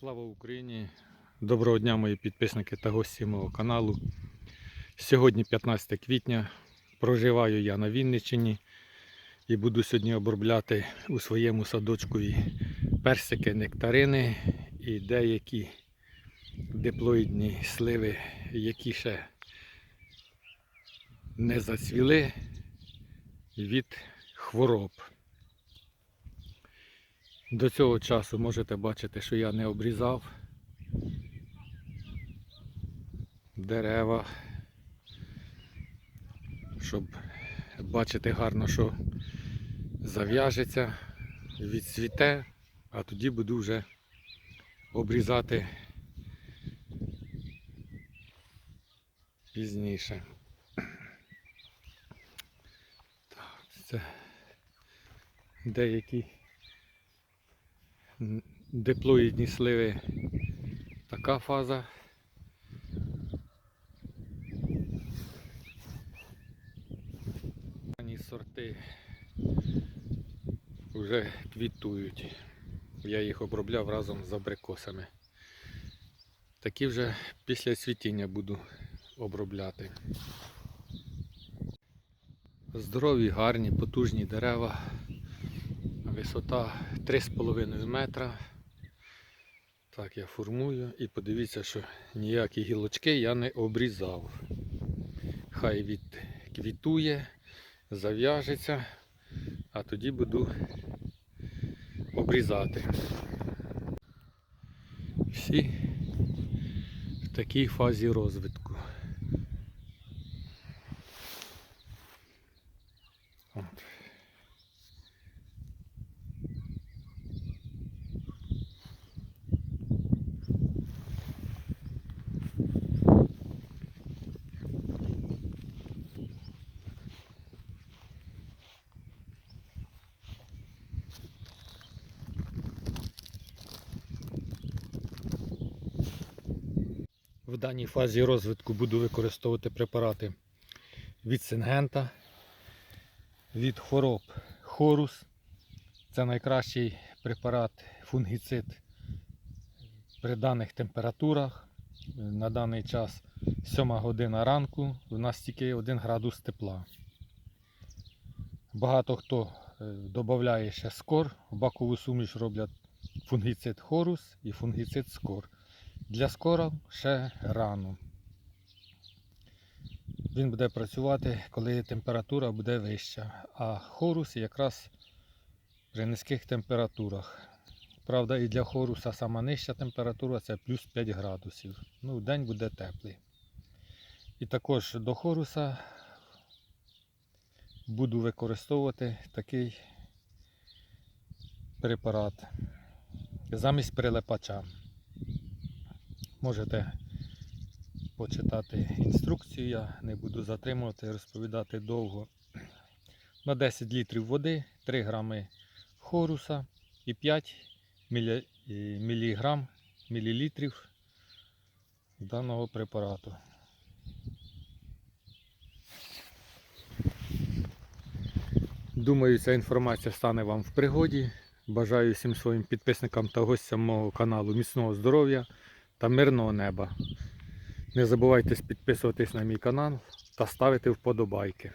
Слава Україні! Доброго дня, мої підписники та гості мого каналу. Сьогодні 15 квітня. Проживаю я на Вінниччині і буду сьогодні обробляти у своєму садочку і персики, нектарини і деякі диплоїдні сливи, які ще не зацвіли від хвороб. До цього часу можете бачити, що я не обрізав дерева, щоб бачити гарно, що зав'яжеться, відцвіте, а тоді буду вже обрізати пізніше. Так, це деякі диплоїдні сливи така фаза. Ранні сорти вже квітують. Я їх обробляв разом з абрикосами. Такі вже після цвітіння буду обробляти. Здорові, гарні, потужні дерева. Висота 3,5 метра. Так, я формую і подивіться, що ніякі гілочки я не обрізав. Хай відквітує, зав'яжеться, а тоді буду обрізати. Всі в такій фазі розвитку. В даній фазі розвитку буду використовувати препарати від сингента, від хвороб хорус. Це найкращий препарат фунгіцид при даних температурах. На даний час 7 година ранку, у нас тільки 1 градус тепла. Багато хто додає ще скор, в бакову суміш роблять фунгіцид хорус і фунгіцид скор. Для скора ще рано. Він буде працювати, коли температура буде вища, а хорус якраз при низьких температурах. Правда, і для хоруса сама нижча температура це плюс 5 градусів. Ну, день буде теплий. І також до хоруса буду використовувати такий препарат замість прилипача. Можете почитати інструкцію, я не буду затримувати, розповідати довго. На 10 літрів води 3 грами хоруса і 5 мілі- е, міліграм, мілілітрів даного препарату. Думаю, ця інформація стане вам в пригоді. Бажаю всім своїм підписникам та гостям мого каналу міцного здоров'я та мирного неба. Не забувайте підписуватись на мій канал та ставити вподобайки.